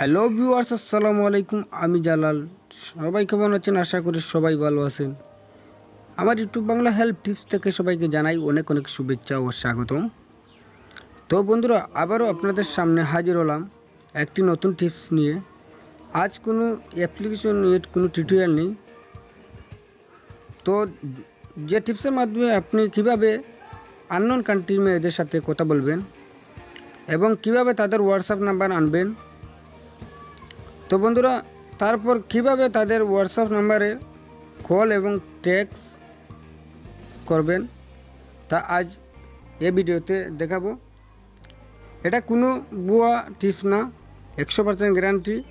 Hello viewers, আসসালামু আলাইকুম। আমি জালাল। সবাই কেমন আছেন? আশা করি সবাই ভালো আছেন। আমার ইউটিউব বাংলা হেল্প টিপস থেকে সবাইকে জানাই অনেক অনেক শুভেচ্ছা ও স্বাগতম। তো বন্ধুরা, আবারও আপনাদের সামনে হাজির হলাম একটি নতুন টিপস নিয়ে। আজ কোনো অ্যাপ্লিকেশন নিয়ে কোনো টিউটোরিয়াল নেই। তো যে টিপসের মাধ্যমে আপনি কীভাবে আননোন কান্ট্রির মেয়েদের সাথে কথা বলবেন এবং কীভাবে তাদের হোয়াটসঅ্যাপ নাম্বার আনবেন তো বন্ধুরা, তারপর কীভাবে তাদের হোয়াটসঅ্যাপ নাম্বারে কল এবং টেক্স করবেন, তা আজ এ ভিডিওতে দেখাবো। এটা কোনো বুয়া টিপস না, একশো পার্সেন্ট গ্যারান্টি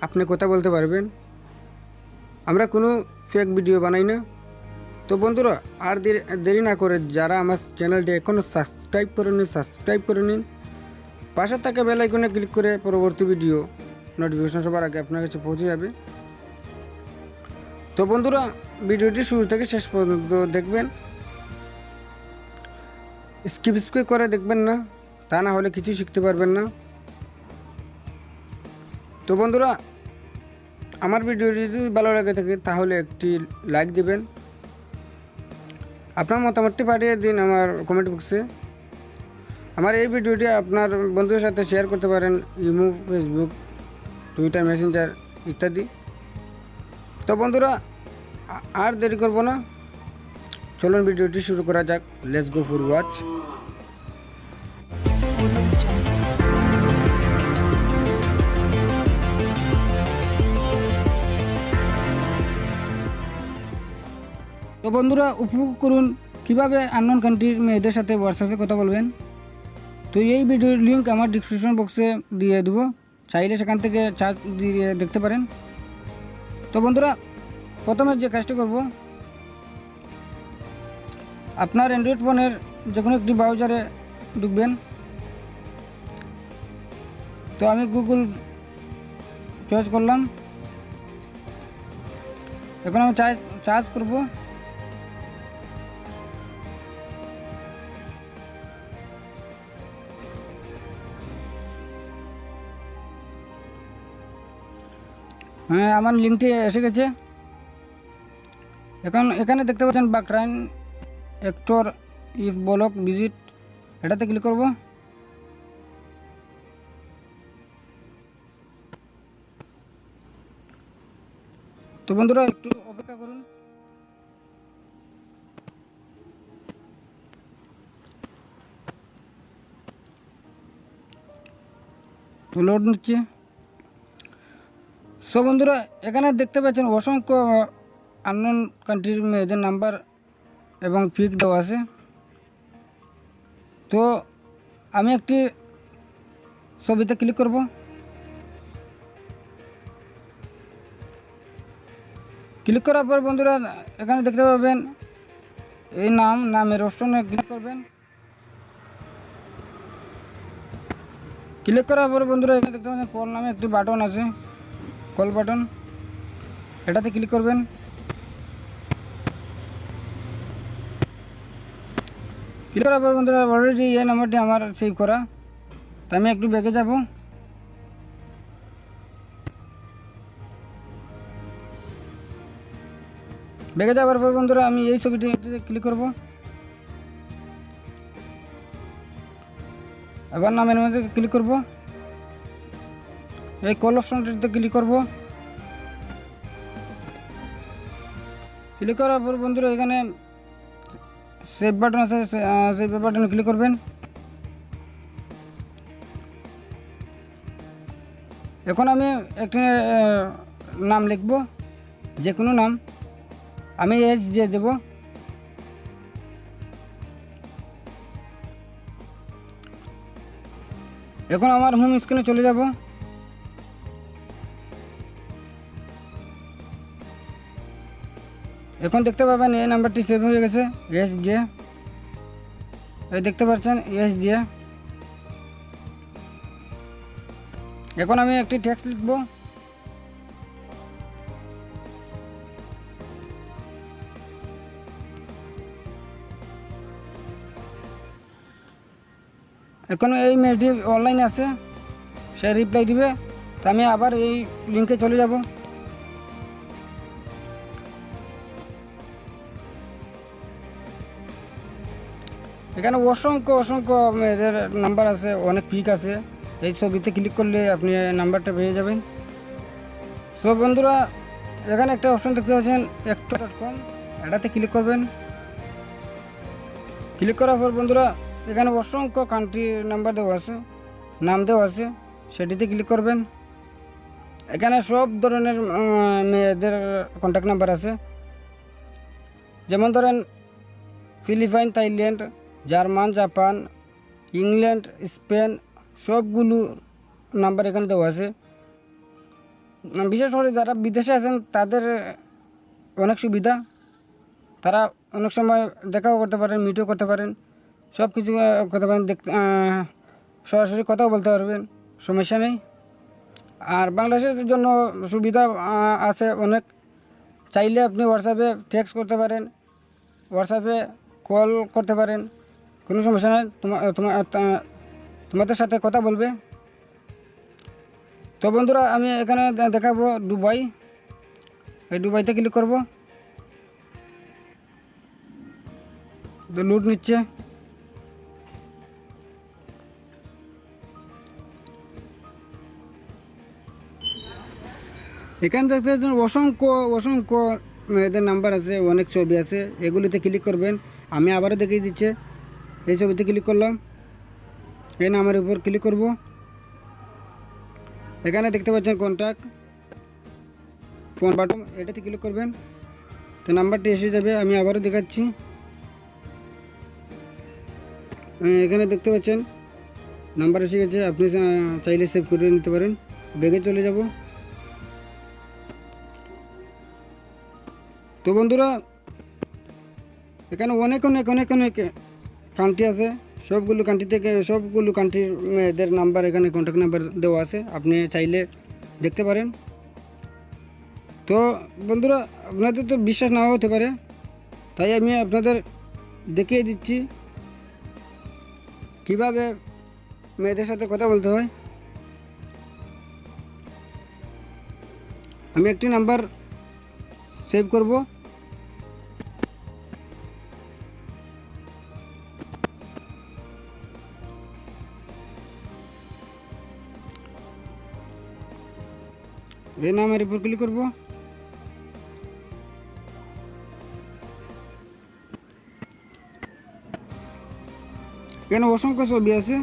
আপনি কথা বলতে পারবেন। আমরা কোনো ফেক ভিডিও বানাই না। তো বন্ধুরা, আর দেরি- না করে যারা আমার চ্যানেলটি এখনও সাবস্ক্রাইব করে নিন সাবস্ক্রাইব করে নিন। পাশে থাকা বেল আইকনে ক্লিক করে পরবর্তী ভিডিও নোটিফিকেশন সবার আগে আপনার কাছে পৌঁছে যাবে। তো বন্ধুরা, ভিডিওটি শুরু থেকে শেষ পর্যন্ত দেখবেন। স্কিপ স্কিপ করে দেখবেন না, তা না হলে কিছুই শিখতে পারবেন না। তো বন্ধুরা, আমার ভিডিওটি যদি ভালো লাগে থাকে, তাহলে একটি লাইক দিবেন। আপনার মতামতটি পাঠিয়ে দিন আমার কমেন্ট বক্সে আমার এই ভিডিওটি আপনার বন্ধুদের সাথে শেয়ার করতে পারেন, ইমো ফেসবুক টুইটার মেসেঞ্জার ইত্যাদি। তো বন্ধুরা আর দেরি করব না। চলুন ভিডিওটি শুরু করা যাক। লেটস গো ফর ওয়াচ তো বন্ধুরা, উপভোগ করুন কীভাবে আননোন কান্ট্রির মেয়েদের সাথে হোয়াটসঅ্যাপে কথা বলবেন। তো এই ভিডিওর লিঙ্ক আমার ডিসক্রিপশন বক্সে দিয়ে দেবো। চাইলে সেখান থেকে চার্জ দিয়ে দেখতে পারেন। তো বন্ধুরা, প্রথমে যে কাজটি করব, আপনার অ্যান্ড্রয়েড ফোনের যে কোনো একটি ব্রাউজারে ঢুকবেন, তো আমি গুগল চয়েস করলাম। এখন আমি চার্জ চার্জ করব। হ্যাঁ আমার লিঙ্কটি এসে গেছে। এখন এখানে দেখতে পাচ্ছেন বাকরাইন অ্যাক্টর ইফ বলক ভিজিট এটাতে ক্লিক করব। তো বন্ধুরা, একটু অপেক্ষা করুন। তো লোড নিচ্ছে। সো বন্ধুরা, এখানে দেখতে পাচ্ছেন অসংখ্য আননোন কান্ট্রির মেয়েদের নাম্বার এবং পিক দেওয়া আছে। তো আমি একটি ছবিতে ক্লিক করব। ক্লিক করার পর বন্ধুরা, এখানে দেখতে পাবেন, এই নাম, নামের অপশনে ক্লিক করবেন। ক্লিক করার পর বন্ধুরা, এখানে দেখতে পাচ্ছেন কল নামে একটি বাটন আছে। কল বাটন, এটাতে ক্লিক করবেন। ক্লিক করার পর বন্ধুরা অলরেডি এই নাম্বারটি আমার সেভ করা। তো আমি একটু ব্যাগে যাব। ব্যাগে যাওয়ার পর বন্ধুরা, আমি এই ছবিটি ক্লিক করব। এবার নামের মধ্যে ক্লিক করব। এই কল অপশনটিতে ক্লিক করব। ক্লিক করার পর বন্ধুরা, এখানে সেভ বাটন আছে সেভ বাটনে ক্লিক করবেন। এখন আমি একটি নাম লিখব যে কোনো নাম। আমি এজ দিয়ে দেব। এখন আমার হোম স্ক্রিনে চলে যাব। এখন দেখতে পাবেন এই নাম্বারটি সেভ হয়ে গেছে এস দিয়ে। এই দেখতে পাচ্ছেন এস দিয়ে। এখন আমি একটি টেক্সট লিখব। এখন এই মেয়েটি অনলাইনে আছে, সে রিপ্লাই দিবে। তো আমি আবার এই লিঙ্কে চলে যাব। এখানে অসংখ্য অসংখ্য এদের নাম্বার আছে, অনেক পিক আছে। এই ছবিতে ক্লিক করলে আপনি নাম্বারটা পেয়ে যাবেন। সো বন্ধুরা, এখানে একটা অপশন দেখতে পাচ্ছেন একটো ডট কম এটাতে ক্লিক করবেন। ক্লিক করার পর বন্ধুরা, এখানে অসংখ্য কান্ট্রি নাম্বার দেওয়া আছে, নাম দেওয়া আছে, সেটিতে ক্লিক করবেন। এখানে সব ধরনের মেয়েদের কন্ট্যাক্ট নাম্বার আছে। যেমন ধরেন Philippine Thailand German, Japan, England, Spain, সবগুলো নাম্বার এখানে দেওয়া আছে। বিশেষ করে যারা বিদেশে আছেন, তাদের অনেক সুবিধা। তারা অনেক সময় দেখাও করতে পারেন মিটও করতে পারেন সব কিছু করতে পারেন, দেখতে সরাসরি কথাও বলতে পারবেন, সমস্যা নেই। আর বাংলাদেশের জন্য সুবিধা আছে অনেক। চাইলে আপনি হোয়াটসঅ্যাপে টেক্সট করতে পারেন হোয়াটসঅ্যাপে কল করতে পারেন। কোনো সমস্যা নেই তোমার তোমাদের সাথে কথা বলবে। তো বন্ধুরা, আমি এখানে দেখাবো দুবাই। এই দুবাইতে ক্লিক করব। লুট নিচ্ছে। এখানে দেখতে পাচ্ছেন অসংখ্য অসংখ্য মেয়েদের নাম্বার আছে, অনেক ছবি আছে, এগুলিতে ক্লিক করবেন। আমি আবারও দেখিয়ে দিচ্ছে। এই ছবিতে ক্লিক করলাম। এই নামের উপর ক্লিক করব। এখানে দেখতে পাচ্ছেন কন্ট্যাক্ট ফোন বাটন এটাতে ক্লিক করবেন। তো নাম্বারটি এসে যাবে আমি আবারও দেখাচ্ছি। আহ, এখানে দেখতে পাচ্ছেন নাম্বার এসে গেছে আপনি আহ, চাইলে সেভ করে নিতে পারেন। ব্যাগে চলে যাব। তো বন্ধুরা এখানে অনেক অনেক অনেক অনেক কান্ট্রি আছে, সবগুলো কান্ট্রি থেকে সবগুলো কান্ট্রির মেয়েদের নাম্বার এখানে কন্ট্যাক্ট নাম্বার দেওয়া আছে, আপনি চাইলে দেখতে পারেন। তো বন্ধুরা, আপনাদের তো বিশ্বাস নাও হতে পারে, তাই আমি আপনাদের দেখিয়ে দিচ্ছি কীভাবে মেয়েদের সাথে কথা বলতে হয়। আমি একটি নাম্বার সেভ করব। এই নামের উপর ক্লিক করব। এখানে অসংখ্য ছবি আছে,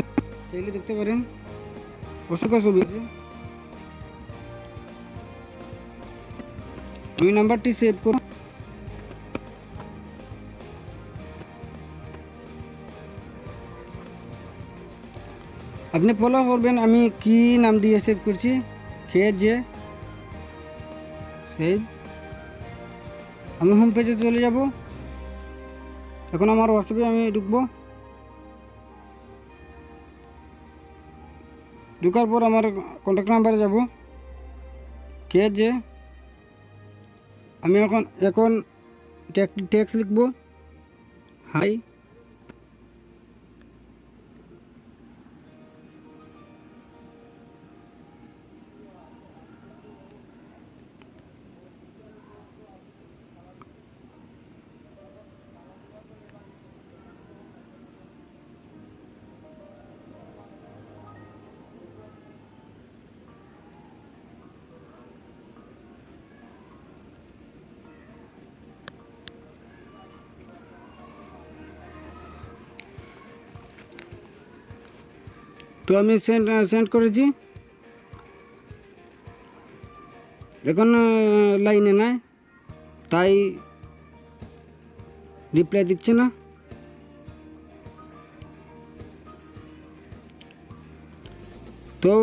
চাইলে দেখতে পারেন। অসংখ্য ছবি আছে। আমি নাম্বারটি সেভ করব আপনি ফলো করবেন, আমি কি নাম দিয়ে সেভ করছি? খেয়ে যে সেভ আমি হোম পেজে চলে যাব। এখন আমার হোয়াটসঅ্যাপে আমি ঢুকবো। ঢুকার পর আমার কন্ট্যাক্ট নাম্বারে যাব। কে যে। আমি এখন এখন টেক্সট লিখব। হাই তো আমি সেন্ড সেন্ড করেছি। এখন লাইনে নাই। তাই রিপ্লাই দিচ্ছে না। তো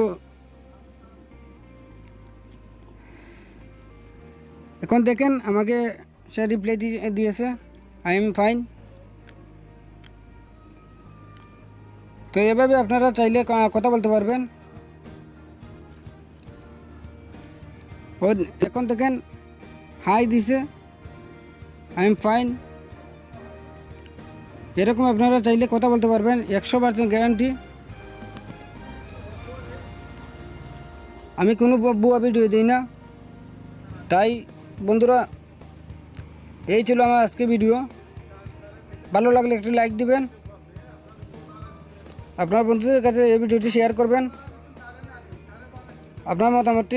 এখন দেখেন, আমাকে সে রিপ্লাই দিয়েছে। আই এম ফাইন তো এভাবে আপনারা চাইলে কথা বলতে পারবেন। ও, এখন দেখেন, হাই দিছে। আই এম ফাইন এরকম আপনারা চাইলে কথা বলতে পারবেন, একশো পার্সেন্ট গ্যারান্টি আমি কোনো বুয়া ভিডিও দিই না। তাই, বন্ধুরা, এই ছিল আমার আজকে ভিডিও ভালো লাগলে একটু লাইক দিবেন। আপনার বন্ধুদের কাছে এই ভিডিওটি শেয়ার করবেন। আপনার মতামতটি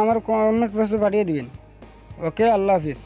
আমার কমেন্ট বক্সে পাঠিয়ে দিবেন। ওকে আল্লাহ হাফিজ।